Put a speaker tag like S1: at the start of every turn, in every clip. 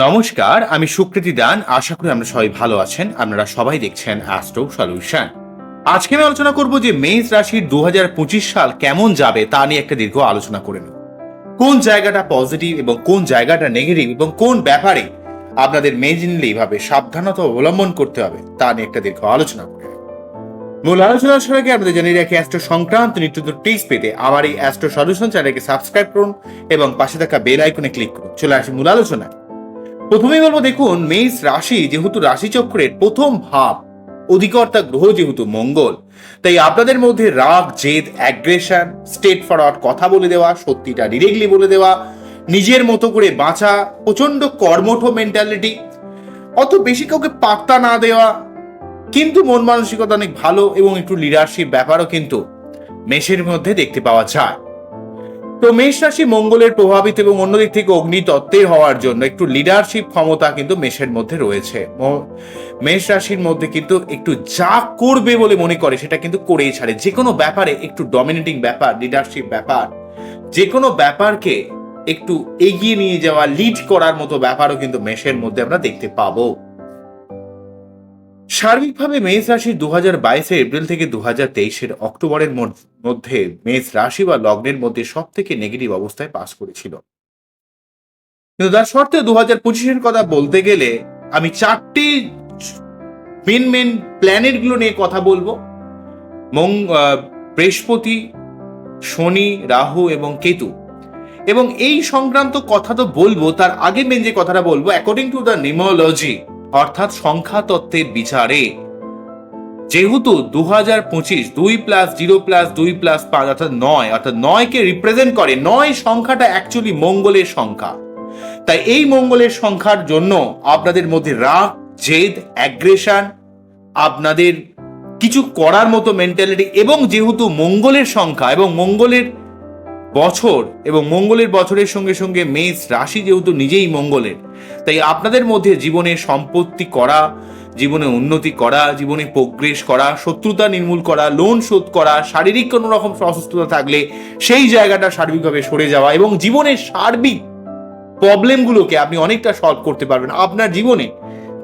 S1: নমস্কার, আমি সুকৃতি দান। আশা করি আমরা সবাই ভালো আছেন। আপনারা সবাই দেখছেন অ্যাস্ট্রো সলিউশন আজকে আমি আলোচনা করব যে মেষ রাশির দু হাজার পঁচিশ সাল কেমন যাবে তা নিয়ে একটা দীর্ঘ আলোচনা করে নেব। কোন জায়গাটা পজিটিভ এবং কোন জায়গাটা নেগেটিভ এবং কোন ব্যাপারে আপনাদের মেজিনলি এইভাবে সাবধানতা অবলম্বন করতে হবে তা নিয়ে একটা দীর্ঘ আলোচনা করে। মূল আলোচনার সঙ্গে আপনাদের জানিয়ে রাখি অ্যাস্ট্রো সংক্রান্ত নিত্য টিপস পেতে আমার এই অ্যাস্ট্রো সলিউশন চ্যানেলকে সাবস্ক্রাইব করুন এবং পাশে থাকা বেল আইকনে ক্লিক করুন। চলে আসি মূল আলোচনায়। প্রথমেই বলব, দেখুন, মেষ রাশি যেহেতু রাশিচক্রের প্রথম ভাব, অধিকর্তা গ্রহ যেহেতু মঙ্গল, তাই আপনাদের মধ্যে রাগ, জেদ অ্যাগ্রেশন স্টেট ফরওয়ার্ড কথা বলে দেওয়া, সত্যিটা ডিরেক্টলি বলে দেওয়া, নিজের মতো করে বাঁচা প্রচণ্ড কর্মঠ মেন্টালিটি অত বেশি কাউকে পাত্তা না দেওয়া, কিন্তু মন মানসিকতা অনেক ভালো এবং একটু লিডারশিপ ব্যাপারও কিন্তু মেষের মধ্যে দেখতে পাওয়া যায়। তো মেষ রাশি মঙ্গলের প্রভাবিত এবং অন্যদিক থেকে অগ্নি তত্ত্বের হওয়ার জন্য একটু লিডারশিপ ক্ষমতা কিন্তু মেষের মধ্যে রয়েছে। মেষ রাশির মধ্যে কিন্তু একটু যা করবে বলে মনে করে সেটা কিন্তু করেই ছাড়ে। যে কোনো ব্যাপারে একটু ডমিনেটিং ব্যাপার লিডারশিপ ব্যাপার যে কোনো ব্যাপারকে একটু এগিয়ে নিয়ে যাওয়া লিড করার মতো ব্যাপারও কিন্তু মেষের মধ্যে আমরা দেখতে পাবো। সার্বিকভাবে মেষ রাশি দু হাজার বাইশে এপ্রিল থেকে দু হাজার তেইশের অক্টোবরের মধ্যে মেষ রাশি বা লগ্নের মধ্যে সব থেকে নেগেটিভ অবস্থায় পাস করেছিল। কিন্তু তার সত্ত্বে দু হাজার পঁচিশের কথা বলতে গেলে আমি চারটি মেন মেন প্ল্যানেটগুলো নিয়ে কথা বলব। মং বৃহস্পতি, শনি, রাহু এবং কেতু। এবং এই সংক্রান্ত কথা তো বলব, তার আগে মেন যে কথাটা বলব অ্যাকর্ডিং টু দ্য নিমোলজি অর্থাৎ সংখ্যা তত্ত্বের বিচারে। যেহেতু দু হাজার পঁচিশ দুই প্লাস জিরো প্লাস দুই প্লাস পাঁচ অর্থাৎ নয়, অর্থাৎ নয়কে রিপ্রেজেন্ট করে, নয় সংখ্যাটা অ্যাকচুয়ালি মঙ্গলের সংখ্যা। তাই এই মঙ্গলের সংখ্যার জন্য আপনাদের মধ্যে রাগ, জেদ অ্যাগ্রেশন আপনাদের কিছু করার মতো মেন্টালিটি এবং যেহেতু মঙ্গলের সংখ্যা এবং মঙ্গলের বছর এবং মঙ্গলের বছরের সঙ্গে সঙ্গে মেষ রাশি যেহেতু নিজেই মঙ্গলের, তাই আপনাদের মধ্যে জীবনে সম্পত্তি করা, জীবনে উন্নতি করা, জীবনে প্রোগ্রেস করা, শত্রুতা নির্মূল করা লোন শোধ করা, শারীরিক কোনো রকম অসুস্থতা থাকলে সেই জায়গাটা সার্বিকভাবে সরে যাওয়া এবং জীবনের সার্বিক প্রবলেমগুলোকে আপনি অনেকটা সলভ করতে পারবেন। আপনার জীবনে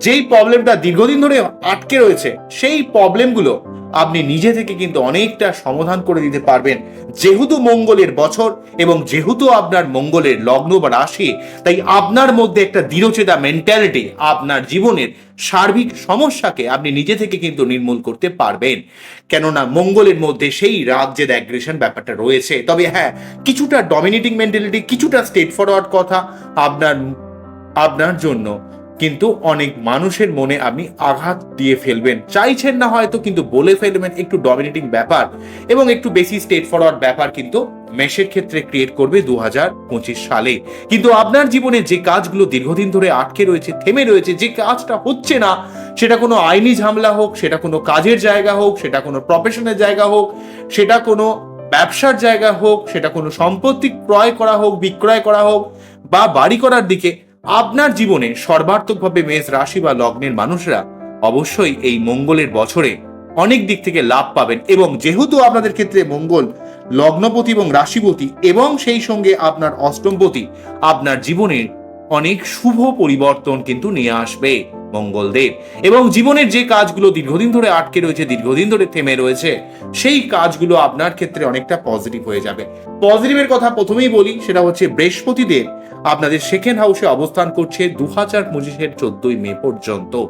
S1: যেই প্রবলেমটা দীর্ঘদিন ধরে আটকে রয়েছে, সেই প্রবলেমগুলো আপনি নিজে থেকে কিন্তু অনেকটা সমাধান করে দিতে পারবেন। যেহেতু মঙ্গলের বছর এবং যেহেতু আপনার মঙ্গলের লগ্ন বা রাশি, তাই আপনার মধ্যে একটা দৃঢ়চেতা মেন্টালিটি আপনার জীবনের সার্বিক সমস্যাকে আপনি নিজে থেকে কিন্তু নির্মূল করতে পারবেন। কেননা মঙ্গলের মধ্যে সেই রাজ্যের অ্যাগ্রেশন ব্যাপারটা রয়েছে। তবে হ্যাঁ কিছুটা ডমিনেটিং মেন্টালিটি কিছুটা স্টেট ফরওয়ার্ড কথা আপনার আপনার জন্য কিন্তু অনেক মানুষের মনে আপনি আঘাত দিয়ে ফেলবেন। চাইছেন না হয়তো, কিন্তু বলে ফেলবেন, একটু ডমিনেটিং ব্যাপার এবং একটু বেশি স্টেট ফরওয়ার্ড ব্যাপার কিন্তু মেষের ক্ষেত্রে ক্রিয়েট করবে দু হাজার পঁচিশ সালে। কিন্তু আপনার জীবনে যে কাজগুলো দীর্ঘদিন ধরে আটকে রয়েছে, থেমে রয়েছে, যে কাজটা হচ্ছে না, সেটা কোনো আইনি ঝামেলা হোক, সেটা কোনো কাজের জায়গা হোক, সেটা কোনো প্রফেশনের জায়গা হোক, সেটা কোনো ব্যবসার জায়গা হোক, সেটা কোনো সম্পত্তি ক্রয় করা হোক, বিক্রয় করা হোক বা বাড়ি করার দিকে আপনার জীবনে সর্বার্থকভাবে মেষ রাশি বা লগ্নের মানুষরা অবশ্যই এই মঙ্গলের বছরে অনেক দিক থেকে লাভ পাবেন এবং যেহেতু আপনাদের ক্ষেত্রে মঙ্গল লগ্নপতি এবং রাশিপতি এবং সেই সঙ্গে আপনার অষ্টমপতি, আপনার জীবনের অনেক শুভ পরিবর্তন কিন্তু নিয়ে আসবে মঙ্গলদেব। এবং জীবনের যে কাজগুলো দীর্ঘদিন ধরে আটকে রয়েছে, দীর্ঘদিন ধরে থেমে রয়েছে, সেই কাজগুলো আপনার ক্ষেত্রে অনেকটা পজিটিভ হয়ে যাবে। পজিটিভের কথা প্রথমেই বলি, সেটা হচ্ছে বৃহস্পতিদেব আপনাদের সেকেন্ড হাউসে অবস্থান করছে দু হাজার পঁচিশের চোদ্দই মে পর্যন্ত।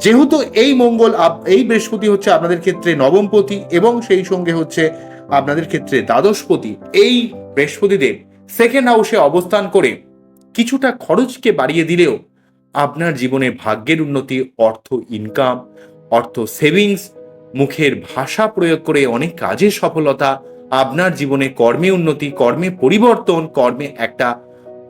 S1: যেহেতু এই মঙ্গল এই বৃহস্পতি হচ্ছে আপনাদের ক্ষেত্রে নবমপতি এবং সেই সঙ্গে হচ্ছে আপনাদের ক্ষেত্রে দ্বাদশপতি। এই বৃহস্পতিদেব সেকেন্ড হাউসে অবস্থান করে কিছুটা খরচকে বাড়িয়ে দিলেও আপনার জীবনে ভাগ্যের উন্নতি, অর্থ ইনকাম অর্থ সেভিংস মুখের ভাষা প্রয়োগ করে অনেক কাজে সফলতা, আপনার জীবনে কর্মে উন্নতি, কর্মে পরিবর্তন, কর্মে একটা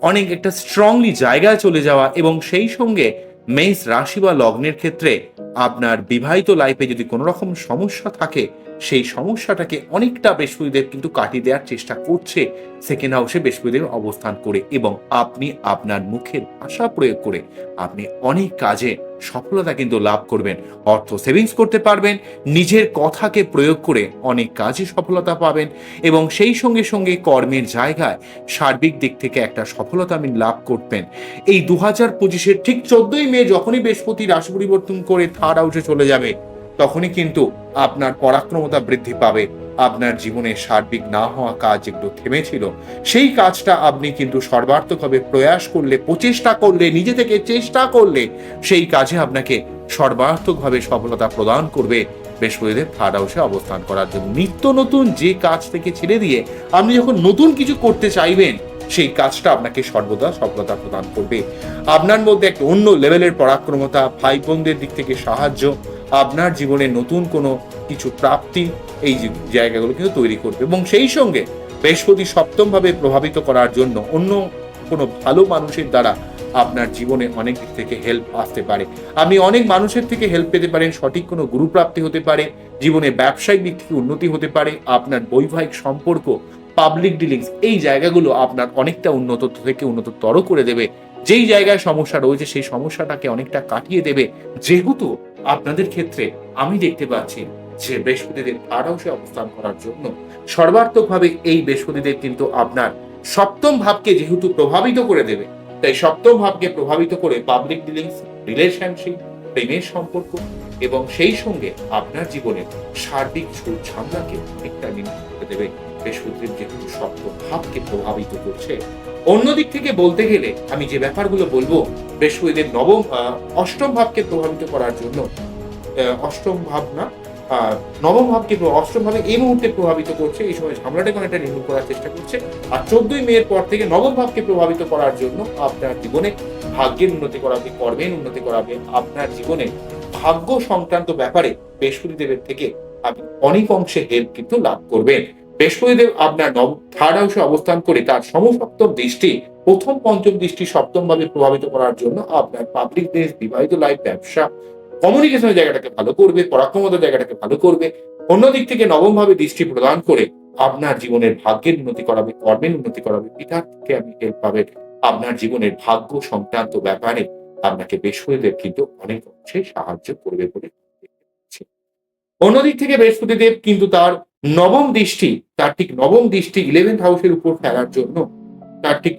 S1: অনেক একটা স্ট্রংলি জায়গায় চলে যাওয়া এবং সেই সঙ্গে মেষ রাশি বা লগ্নের ক্ষেত্রে আপনার বিবাহিত লাইফে যদি কোনো রকম সমস্যা থাকে সেই সমস্যাটাকে অনেকটা বৃহস্পতিদেব কিন্তু কাটিয়ে দেওয়ার চেষ্টা করছে সেকেন্ড হাউসে বৃহস্পতিদেব অবস্থান করে এবং আপনি আপনার মুখের ভাষা প্রয়োগ করে আপনি অনেক কাজে সফলতা কিন্তু লাভ করবেন, অর্থ সেভিংস করতে পারবেন, নিজের কথাকে প্রয়োগ করে অনেক কাজে সফলতা পাবেন এবং সেই সঙ্গে সঙ্গে কর্মের জায়গায় সার্বিক দিক থেকে একটা সফলতা আপনি লাভ করবেন। এই দু হাজার পঁচিশের ঠিক চোদ্দই মে যখনই বৃহস্পতি রাশি পরিবর্তন করে থার্ড হাউসে চলে যাবে তখনই কিন্তু আপনার পরাক্রমতা বৃদ্ধি পাবে। আপনার জীবনে সার্বিক না হওয়া কাজ যেগুলো থেমেছিল। সেই কাজটা আপনি কিন্তু সর্বার্থকভাবে প্রয়াস করলে, প্রচেষ্টা করলে, নিজে থেকে চেষ্টা করলে, সেই কাজে আপনাকে সর্বার্থকভাবে সফলতা প্রদান করবে। বৃহস্পতিদেব থার্ড হাউসে অবস্থান করার জন্য। নিত্য নতুন যে কাজ থেকে ছেড়ে দিয়ে আপনি যখন নতুন কিছু করতে চাইবেন সেই কাজটা আপনাকে সর্বদা সফলতা প্রদান করবে। আপনার মধ্যে একটা অন্য লেভেলের পরাক্রমতা ভাই বোনদের দিক থেকে সাহায্য, আপনার জীবনে নতুন কোনো কিছু প্রাপ্তি এই জায়গাগুলো কিন্তু তৈরি করবে এবং সেই সঙ্গে বৃহস্পতি সপ্তমভাবে প্রভাবিত করার জন্য অন্য কোনো ভালো মানুষের দ্বারা আপনার জীবনে অনেক দিক থেকে হেল্প আসতে পারে। আপনি অনেক মানুষের থেকে হেল্প পেতে পারেন, সঠিক কোনো গুরুপ্রাপ্তি হতে পারে, জীবনে ব্যবসায়িক দিক থেকে উন্নতি হতে পারে, আপনার বৈবাহিক সম্পর্ক পাবলিক ডিলিংস এই জায়গাগুলো আপনার অনেকটা উন্নত থেকে উন্নততর করে দেবে। যেই জায়গায় সমস্যা রয়েছে, সেই সমস্যাটাকে অনেকটা কাটিয়ে দেবে। যেহেতু আপনাদের ক্ষেত্রে আমি দেখতে পাচ্ছি যে বৃহস্পতিদের হাউসে অবস্থান করার জন্য। সর্বার্থকভাবে এই বৃহস্পতিদের কিন্তু আপনার সপ্তম ভাবকে যেহেতু প্রভাবিত করে দেবে, তাই সপ্তম ভাবকে প্রভাবিত করে পাবলিক ডিলিংস রিলেশনশিপ প্রেমের সম্পর্ক এবং সেই সঙ্গে আপনার জীবনের সার্বিক সুর ঝান্ডাকে একটা নির্ণয় করে দেবে। বৃহস্পতিদেব যেহেতু সপ্তম ভাবকে প্রভাবিত করছে, অন্যদিক থেকে বলতে গেলে আমি যে ব্যাপারগুলো বলব বৃহস্পতিদেব নবম অষ্টম ভাবকে প্রভাবিত করার জন্য অষ্টম ভাব না নবম ভাবকে অষ্টম ভাবে এই মুহূর্তে প্রভাবিত করছে, এই সময় ঝামেলাটাকে অনেকটা নির্মূল করার চেষ্টা করছে। আর চোদ্দই মেয়ের পর থেকে নবম ভাবকে প্রভাবিত করার জন্য আপনার জীবনে ভাগ্যের উন্নতি করাবে, কর্মের উন্নতি করাবে, আপনার জীবনে ভাগ্য সংক্রান্ত ব্যাপারে বৃহস্পতি দেবের থেকে আপনি অনেক অংশে হেল্প কিন্তু লাভ করবেন। বৃহস্পতিদেব আপনার নব থার্ড হাউসে অবস্থান করে তার সমসপ্তম দৃষ্টি, প্রথম পঞ্চম দৃষ্টি সপ্তম ভাবে প্রভাবিত করার জন্য আপনার পাবলিক দেশ, বিবাহিত লাইফ ব্যবসা কমিউনিকেশনের জায়গাটাকে ভালো করবে, পরাক্রমতার জায়গাটাকে ভালো করবে। অন্যদিক থেকে নবম ভাবে দৃষ্টি প্রদান করে আপনার জীবনের ভাগ্যের উন্নতি করাবে, কর্মের উন্নতি করাবে। পিতার থেকে আপনি হেল্প পাবেন। আপনার জীবনের ভাগ্য সংক্রান্ত ব্যাপারে আপনাকে বৃহস্পতিদেব কিন্তু অনেক অংশে সাহায্য করবে বলে। অন্যদিক থেকে বৃহস্পতিদেব কিন্তু তার নবম দৃষ্টি, তার ঠিক নবম দৃষ্টি ইলেভেন্থ হাউসের উপর ফেলার জন্য, তার ঠিক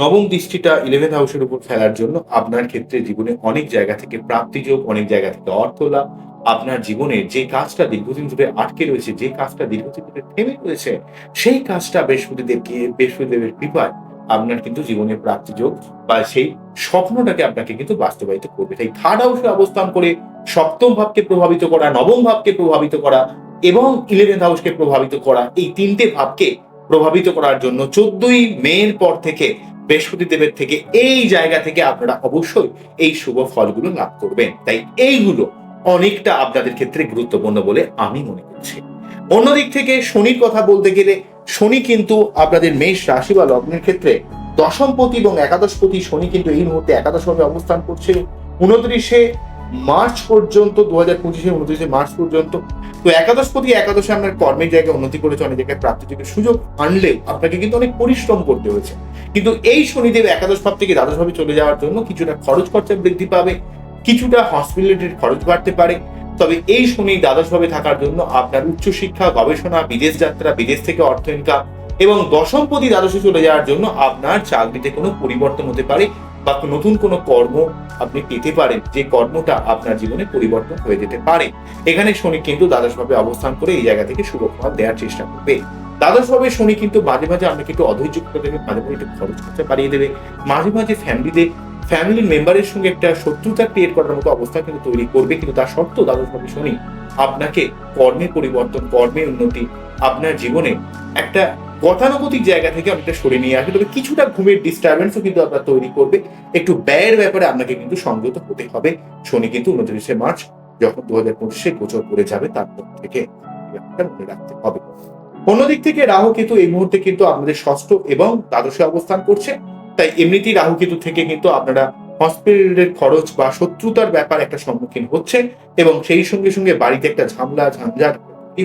S1: নবম দৃষ্টিটা ইলেভেন্থ হাউসের উপর ফেলার জন্য আপনার ক্ষেত্রে জীবনে অনেক জায়গা থেকে প্রাপ্তিযোগ, অনেক জায়গা থেকে অর্থ লাভ, আপনার জীবনে যে কাজটা দীর্ঘদিন ধরে আটকে রয়েছে, যে কাজটা দীর্ঘদিন ধরে থেমে রয়েছে, সেই কাজটা বৃহস্পতিদেবকে, বৃহস্পতিদেবের কৃপায় আপনার কিন্তু জীবনে প্রাপ্তিযোগ বা সেই স্বপ্নটাকে আপনাকে কিন্তু বাস্তবায়িত করবে। তাই থার্ড হাউসে অবস্থান করে সপ্তম ভাবকে প্রভাবিত করা, নবম ভাবকে প্রভাবিত করা এবং ইলেভেন্থ হাউসকে প্রভাবিত করা, এই তিনটে ভাবকে প্রভাবিত করার জন্য চোদ্দই মের পর থেকে বৃহস্পতি দেবের থেকে এই জায়গা থেকে আপনারা অবশ্যই এই শুভ ফলগুলো লাভ করবেন। তাই এইগুলো অনেকটা আপনাদের ক্ষেত্রে গুরুত্বপূর্ণ বলে আমি মনে করছি। অন্যদিক থেকে শনির কথা বলতে গেলে, শনি কিন্তু আপনাদের মেষ রাশি বা লগ্নের ক্ষেত্রে দশমপতি এবং একাদশপতি, শনি কিন্তু এই মুহূর্তে একাদশভাবে অবস্থান করছে উনত্রিশে মার্চ পর্যন্ত দু হাজার পঁচিশে উনত্রিশে মার্চ পর্যন্ত। তো একাদশপতি একাদশে আপনার কর্মের জায়গায় উন্নতি করেছে, অনেক জায়গায় প্রাপ্তিযোগের সুযোগ আনলেও আপনাকে কিন্তু অনেক পরিশ্রম করতে হয়েছে। কিন্তু এই শনিদেব একাদশ ভাব থেকে দ্বাদশ ভাবে চলে যাওয়ার জন্য কিছুটা খরচ খরচা বৃদ্ধি পাবে, কিছুটা হসপিটালিটির খরচ বাড়তে পারে তবে এই শনি দ্বাদশ ভাবে থাকার জন্য আপনার উচ্চশিক্ষা, গবেষণা, বিদেশ যাত্রা, বিদেশ থেকে অর্থ ইনকাম এবং দশমপতি দ্বাদশে চলে যাওয়ার জন্য আপনার চাকরিতে কোনো পরিবর্তন হতে পারে বা নতুন কোনো কর্ম আপনি পেতে পারেন, যে কর্মটা আপনার জীবনে পরিবর্তন হয়ে যেতে পারে। এখানে শনি কিন্তু দ্বাদশ ভাবে অবস্থান করে এই জায়গা থেকে সুরক্ষা দেওয়ার চেষ্টা করবে। দ্বাদশ ভাবে শনি কিন্তু মাঝে মাঝে আপনাকে একটু অধৈর্য করে দেবে মাঝে মাঝে একটু খরচ খরচা বাড়িয়ে দেবে। মাঝে মাঝে ফ্যামিলিতে ফ্যামিলির মেম্বারের সঙ্গে একটা শত্রুতা ক্রিয়েট করার মতো অবস্থা কিন্তু তৈরি করবে, কিন্তু তার সত্ত্বেও দ্বাদশ ভাবে শনি, আপনাকে কর্মের পরিবর্তন, কর্মের উন্নতি, আপনার জীবনে একটা গতানুগতিক জায়গা থেকে অনেকটা সরে নিয়ে আসবে। তবে কিছুটা ঘুমের ডিস্টারবেন্সও কিন্তু আপনার তৈরি করবে। একটু ব্যয়ের ব্যাপারে আপনাকে কিন্তু সংযত হতে হবে। শনি কিন্তু উনত্রিশে মার্চ, যখন দু হাজার পঁচিশে গোচর করে যাবে তারপর থেকে মনে রাখতে হবে। অন্যদিক থেকে রাহু কিন্তু এই মুহূর্তে কিন্তু আমাদের ষষ্ঠ এবং দ্বাদশে অবস্থান করছে। তাই এমনিতেই রাহু কেতু থেকে কিন্তু আপনারা হসপিটালের খরচ বা শত্রুতার ব্যাপার একটা সম্মুখীন হচ্ছে এবং সেই সঙ্গে সঙ্গে বাড়িতে একটা ঝামলা, ঝঞ্ঝাট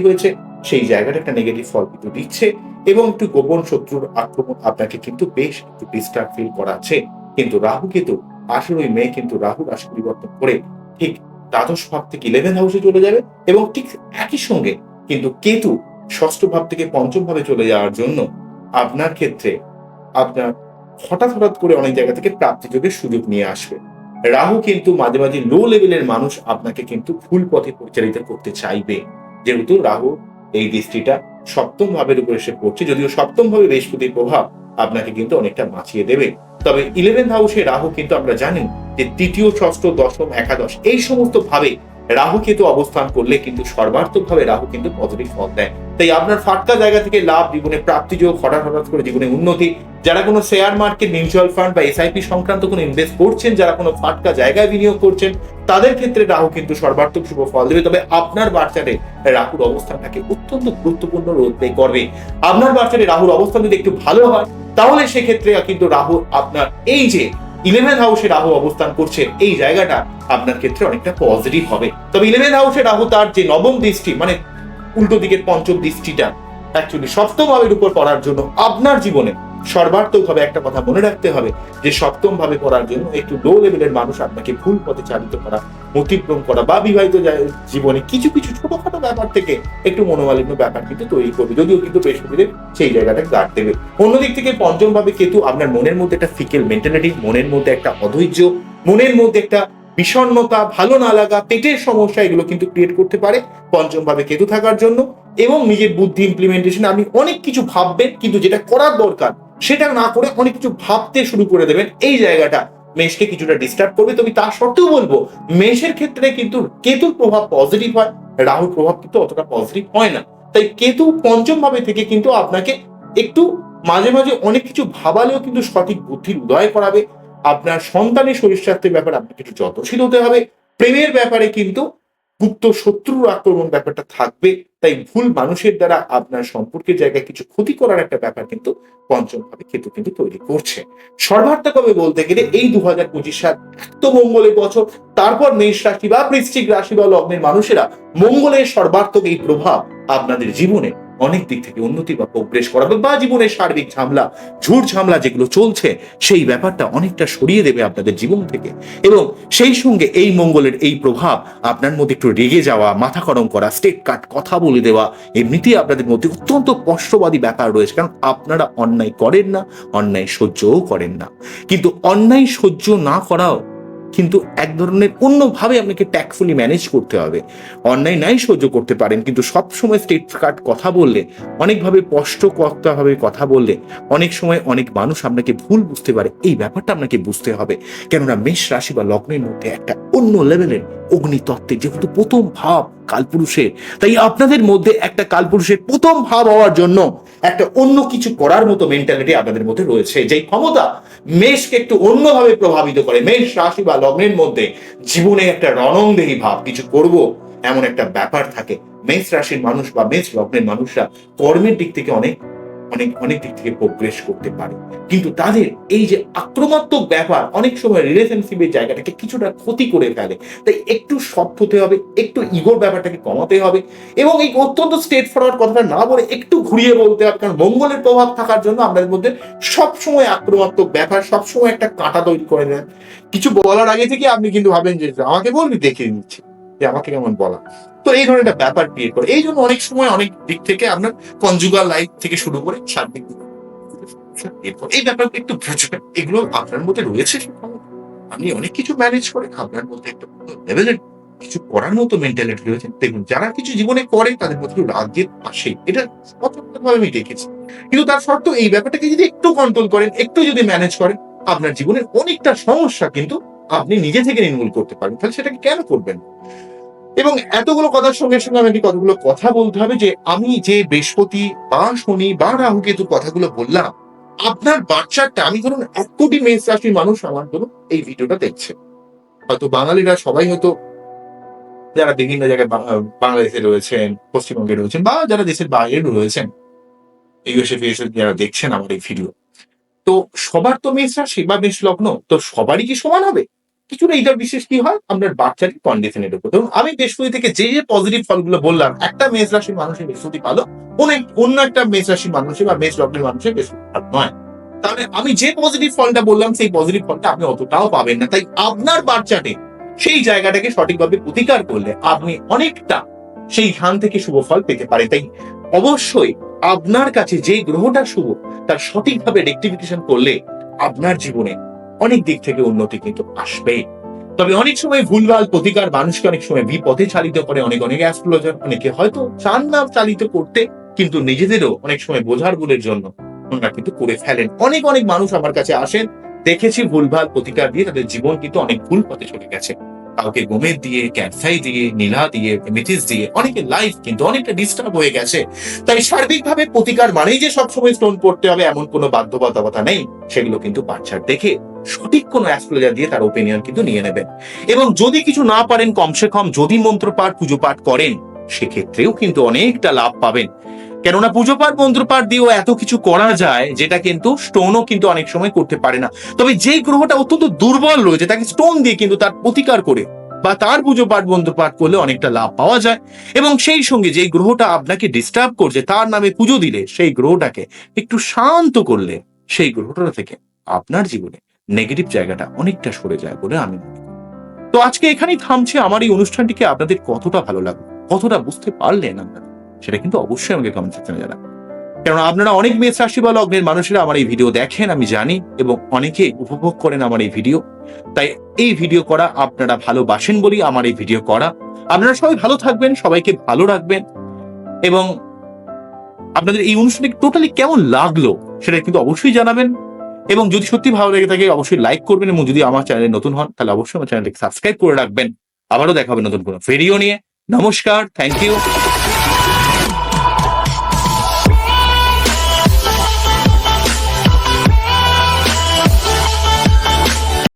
S1: হয়েছে, সেই জায়গাটা একটা নেগেটিভ ফল কিন্তু দিচ্ছে এবং একটু গোপন শত্রুর আক্রমণ আপনাকে কিন্তু বেশ একটু ডিস্টার্ব ফিল করাচ্ছে। কিন্তু রাহু কেতু আঠেরোই মে কিন্তু রাহু রাশি পরিবর্তন করে ঠিক দ্বাদশ ভাব থেকে ইলেভেন হাউসে চলে যাবে এবং ঠিক একই সঙ্গে কিন্তু কেতু ষষ্ঠ ভাব থেকে পঞ্চম ভাবে চলে যাওয়ার জন্য আপনার ক্ষেত্রে আপনার হঠাৎ হঠাৎ করে অনেক জায়গা থেকে প্রাপ্তিযোগের সুযোগ নিয়ে আসবে। রাহু কিন্তু মাঝে মাঝে লো লেভেলের মানুষ আপনাকে কিন্তু ভুল পথে পরিচালিত করতে চাইবে। যেহেতু রাহু এই দৃষ্টিটা সপ্তম ভাবের উপর এসে পড়ছে, যদিও সপ্তম ভাবে বৃহস্পতির প্রভাব আপনাকে কিন্তু অনেকটা বাঁচিয়ে দেবে। তবে ইলেভেন হাউসে রাহু কিন্তু আমরা জানি যে তৃতীয়, ষষ্ঠ, দশম, একাদশ এই সমস্ত ভাবে রাহু কেতু অবস্থান করলে কিন্তু সর্বার্থক ভাবে রাহু কিন্তু পজিটিভ ফল দেয়। তাই আপনার ফাটকা জায়গা থেকে লাভ জীবনে প্রাপ্তি যোগ হঠাৎ হঠাৎ করে জীবনে উন্নতি। যারা কোনো শেয়ার মার্কেট মিউচুয়াল ফান্ড বা এসআইপি সংক্রান্ত কোনো ইনভেস্ট করছেন, যারা কোনো ফাটকা জায়গায় বিনিয়োগ করছেন, তাদের ক্ষেত্রে রাহু কিন্তু সর্বার্থক শুভ ফল দেবে। তবে আপনার বাচ্চারে রাহুর অবস্থানটাকে অত্যন্ত গুরুত্বপূর্ণ প্লে করবে। আপনার বাচ্চারে রাহুর অবস্থান যদি একটু ভালো হয়, তাহলে সেক্ষেত্রে কিন্তু রাহু আপনার এই যে ইলেভেন হাউসে রাহু অবস্থান করছে, এই জায়গাটা আপনার ক্ষেত্রে অনেকটা পজিটিভ হবে। তবে ইলেভেন হাউসে রাহু তার যে নবম দৃষ্টি মানে উল্টো দিকের পঞ্চম দৃষ্টিটা অ্যাকচুয়ালি সপ্তম ভাবের উপর পড়ার জন্য আপনার জীবনে সর্বার্থক ভাবে একটা কথা মনে রাখতে হবে যে সপ্তম ভাবে পড়ার জন্য একটু লো লেভেলের মানুষ আপনাকে ভুল পথে চালিত করা, অতিক্রম করা বা বিবাহিত জীবনে কিছু কিছু ছোটখাটো ব্যাপার থেকে একটু মনোমালিন্য ব্যাপার কিন্তু তৈরি করবে। যদিও কিন্তু বৃহস্পতিদেব সেই জায়গাটা গার্ড দেবে। অন্যদিক থেকে পঞ্চম ভাবে কেতু আপনার মনের মধ্যে একটা ফিকেল মেন্টালিটি মনের মধ্যে একটা অধৈর্য, মনের মধ্যে একটা বিষণ্ণতা, ভালো না লাগা, পেটের সমস্যা এগুলো কিন্তু ক্রিয়েট করতে পারে পঞ্চম ভাবে কেতু থাকার জন্য। এবং নিজের বুদ্ধি ইমপ্লিমেন্টেশন আপনি অনেক কিছু ভাববেন কিন্তু যেটা করার দরকার সেটা না করে অনেক কিছু ভাবতে শুরু করে দেবেন। এই জায়গাটা মেষকে কিছুটা ডিস্টার্ব করবে। তবে তা সত্ত্বেও বলব, মেষের ক্ষেত্রে কিন্তু কেতুর প্রভাব পজিটিভ হয়। রাহুর প্রভাব কিন্তু অতটা পজিটিভ হয় না। তাই কেতু পঞ্চম ভাবে থেকে কিন্তু আপনাকে একটু মাঝে মাঝে অনেক কিছু ভাবালেও কিন্তু সঠিক বুদ্ধির উদয় করাবে। আপনার সন্তানের শরীর স্বাস্থ্যের ব্যাপারে আপনাকে একটু যত্নশীল হতে হবে। প্রেমের ব্যাপারে কিন্তু গুপ্ত শত্রুর আক্রমণ ব্যাপারটা থাকবে। তাই ভুল মানুষের দ্বারা আপনার সম্পর্কের জায়গায় কিছু ক্ষতি করার একটা ব্যাপার কিন্তু পঞ্চম ভাবে ক্ষেত্র কিন্তু তৈরি করছে সর্বার্থকভাবে বলতে গেলে এই দু হাজার পঁচিশ সাল এত মঙ্গলের বছর, তারপর মেষ রাশি বা বৃষ্টিক রাশি বা লগ্নের মানুষেরা মঙ্গলের সর্বার্থক এই প্রভাব আপনাদের জীবনে অনেক দিক থেকে উন্নতি বা প্রোগ্রেস করাবে বা জীবনের সার্বিক ঝামলা ঝুট ঝামলা যেগুলো চলছে, সেই ব্যাপারটা অনেকটা সরিয়ে দেবে আপনাদের জীবন থেকে। এবং সেই সঙ্গে এই মঙ্গলের এই প্রভাব আপনার মধ্যে একটু রেগে যাওয়া, মাথা গরম করা স্টেট কাট কথা বলে দেওয়া, এমনিতেই আপনাদের মধ্যে অত্যন্ত কষ্টবাদী ব্যাপার রয়েছে। কারণ আপনারা অন্যায় করেন না, অন্যায় সহ্যও করেন না। কিন্তু অন্যায় সহ্য না করাও কিন্তু এক ধরনের অন্যভাবে আপনাকে ট্যাক্সফুলি ম্যানেজ করতে হবে। অন্যায় নাই সহ্য করতে পারেন, কিন্তু সব সময় স্টেট কার্ড কথা বললে, অনেকভাবে স্পষ্ট ভাবে কথা বললে, অনেক সময় অনেক মানুষ আপনাকে ভুল বুঝতে পারে। এই ব্যাপারটা আপনাকে বুঝতে হবে। কেননা মেষ রাশি বা লগ্নের মধ্যে একটা অন্য লেভেলের অগ্নিতত্ত্বের, যেহেতু প্রথম ভাব কালপুরুষের, তাই আপনাদের মধ্যে একটা কালপুরুষের প্রথম ভাব হওয়ার জন্য একটা অন্য কিছু করার মতো মেন্টালিটি আপনাদের মধ্যে রয়েছে, যেই ক্ষমতা মেষকে একটু অন্যভাবে প্রভাবিত করে। মেষ রাশি বা লগ্নের মধ্যে জীবনে একটা রণংদেহী ভাব, কিছু করব এমন একটা ব্যাপার থাকে। মেষ রাশির মানুষ বা মেষ লগ্নের মানুষরা কর্মের দিক থেকে অনেক অনেক অনেক দিক থেকে প্রোগ্রেস করতে পারে। কিন্তু তাদের এই যে আক্রমাত্মক ব্যাপার অনেক সময় রিলেশনশিপের জায়গাটাকে কিছুটা ক্ষতি করে ফেলে। তাই একটু সফট হতে হবে, একটু ইগোর ব্যাপারটাকে কমাতে হবে এবং এই অত্যন্ত স্টেট ফরওয়ার্ড কথাটা না বলে একটু ঘুরিয়ে বলতে হবে। কারণ মঙ্গলের প্রভাব থাকার জন্য আমাদের মধ্যে সবসময় আক্রমাত্মক ব্যাপার সবসময় একটা কাঁটা তৈরি করে দেন কিছু বলার আগে থেকে আপনি কিন্তু ভাবেন যে আমাকে বলবি দেখে নিচ্ছি যে আমাকে কেমন বলা। তো এই ধরনের একটা ব্যাপার ক্রিয়েট করে। এই জন্য অনেক সময় অনেক দিক থেকে আপনার কনজুগাল লাইফ থেকে শুরু করে সার্বিক দিক এরপর এই ব্যাপারগুলো একটু বুঝবেন। এগুলো আপনার মধ্যে রয়েছে আপনি অনেক কিছু ম্যানেজ করে আপনার মধ্যে একটা লেভেলের কিছু করার মতো মেন্টালিটি রয়েছে। দেখুন, যারা কিছু জীবনে করে তাদের মধ্যে রাগের আসে। এটা ভাবে আমি দেখেছি। কিন্তু তার সত্ত্বেও এই ব্যাপারটাকে যদি একটু কন্ট্রোল করেন, একটু যদি ম্যানেজ করেন, আপনার জীবনের অনেকটা সমস্যা কিন্তু আপনি নিজে থেকে নির্মূল করতে পারেন তাহলে সেটাকে কেন করবেন? এবং এতগুলো কথার সঙ্গে সঙ্গে আমাকে কতগুলো কথা বলতে হবে যে আমি যে বৃহস্পতি বা শনি বা রাহু কেতু কথাগুলো বললাম, আপনার বাচ্চাটা, আমি ধরুন এক কোটি মেষ রাশির মানুষ আমার ধরুন এই ভিডিওটা দেখছে। হয়তো বাঙালিরা সবাই হয়তো যারা বিভিন্ন জায়গায় বাংলাদেশে রয়েছেন, পশ্চিমবঙ্গে রয়েছেন বা যারা দেশের বাইরে রয়েছেন ইউএসএ ফিএসএ যারা দেখছেন আমার এই ভিডিও, তো সবার তো মেষ রাশি বা মেষ লগ্ন, তো সবারই কি সমান হবে? কিছুটা এইটা বিশেষ কি হয়? আপনার বাচ্চারই কন্ডিশনের উপর। ধরুন, আমি বৃহস্পতি থেকে যে যে পজিটিভ ফলগুলো বললাম, একটা মেষ রাশির মানুষের বৃহস্পতি ভালো অনেক অন্য একটা মেষ রাশির মানুষের বা মেষ লগ্নের মানুষের বৃহস্পতি ভালো নয়। তাহলে আমি যে পজিটিভ ফলটা বললাম, সেই পজিটিভ ফলটা আপনি অতটাও পাবেন না। তাই আপনার বাচ্চাটে সেই জায়গাটাকে সঠিকভাবে প্রতিকার করলে আপনি অনেকটা সেই ধান থেকে শুভ ফল পেতে পারেন। তাই অবশ্যই আপনার কাছে যে গ্রহটা শুভ, তার সঠিকভাবে রেক্টিফিকেশন করলে আপনার জীবনে অনেক দিক থেকে উন্নতি কিন্তু আসবে তবে অনেক সময় ভুলভাল প্রতিকার মানুষকে অনেক সময় বিপথে চালিত করে, অনেক অনেক অ্যাস্ট্রোলজার অনেকে হয়তো চান না চালিত করতে কিন্তু নিজেদেরও অনেক সময় বোঝার ভুলের জন্য ওনারা কিন্তু করে ফেলেন। অনেক অনেক মানুষ আমার কাছে আসেন, দেখেছি ভুলভাল প্রতিকার দিয়ে তাদের জীবন কিন্তু অনেক ভুল পথে চলে গেছে। কাউকে গোমের দিয়ে ক্যান্সাই দিয়ে, নীলা দিয়ে মেথিস দিয়ে অনেকের লাইফ কিন্তু অনেকটা ডিস্টার্ব হয়ে গেছে। তাই সার্বিকভাবে প্রতিকার মানেই যে সবসময় স্টোন পড়তে হবে এমন কোনো বাধ্যবাধকতা নেই, সেগুলো কিন্তু বাচ্চার দেখে সঠিক কোনো অ্যাস্ট্রোলজার দিয়ে তার ওপিনিয়ন কিন্তু নিয়ে নেবেন। এবং যদি কিছু না পারেন, কমসে কম যদি মন্ত্রপাঠ পুজো পাঠ করেন, সেক্ষেত্রেও কিন্তু অনেকটা লাভ পাবেন। কেননা পুজো পাঠ মন্ত্রপাঠ দিয়েও এত কিছু করা যায়, যেটা কিন্তু স্টোনও কিন্তু অনেক সময় করতে পারে না। তবে যেই গ্রহটা অত্যন্ত দুর্বল রয়েছে তাকে স্টোন দিয়ে কিন্তু তার প্রতিকার করে বা তার পুজো পাঠ মন্ত্রপাঠ করলে অনেকটা লাভ পাওয়া যায়। এবং সেই সঙ্গে যেই গ্রহটা আপনাকে ডিস্টার্ব করছে, তার নামে পুজো দিলে, সেই গ্রহটাকে একটু শান্ত করলে, সেই গ্রহটা থেকে আপনার জীবনে নেগেটিভ জায়গাটা অনেকটা সরে যায় বলে আমি তো আজকে এখানেই থামছে। আমার এই অনুষ্ঠানটিকে আপনাদের কতটা ভালো লাগল, কতটা বুঝতে পারলেন আপনারা, সেটা কিন্তু অবশ্যই আমাকে কমেন্ট সেকশনে জানান। কারণ আপনারা অনেক মেষ রাশি বা লগ্নের মানুষেরা আমার এই ভিডিও দেখেন, আমি জানি এবং অনেকে উপভোগ করেন আমার এই ভিডিও তাই এই ভিডিও করা আপনারা ভালোবাসেন বলি আমার এই ভিডিও করা। আপনারা সবাই ভালো থাকবেন, সবাইকে ভালো রাখবেন এবং আপনাদের এই অনুষ্ঠানটি টোটালি কেমন লাগল, সেটা কিন্তু অবশ্যই জানাবেন। এবং যদি সত্যি ভালো লেগে থাকে, অবশ্যই লাইক করবেন এবং যদি আমার চ্যানেলে নতুন হন, তাহলে অবশ্যই আমার চ্যানেলটিকে সাবস্ক্রাইব করে রাখবেন। আবারও দেখাবেন নতুন কোনো ভিডিও নিয়ে। নমস্কার থ্যাংক ইউ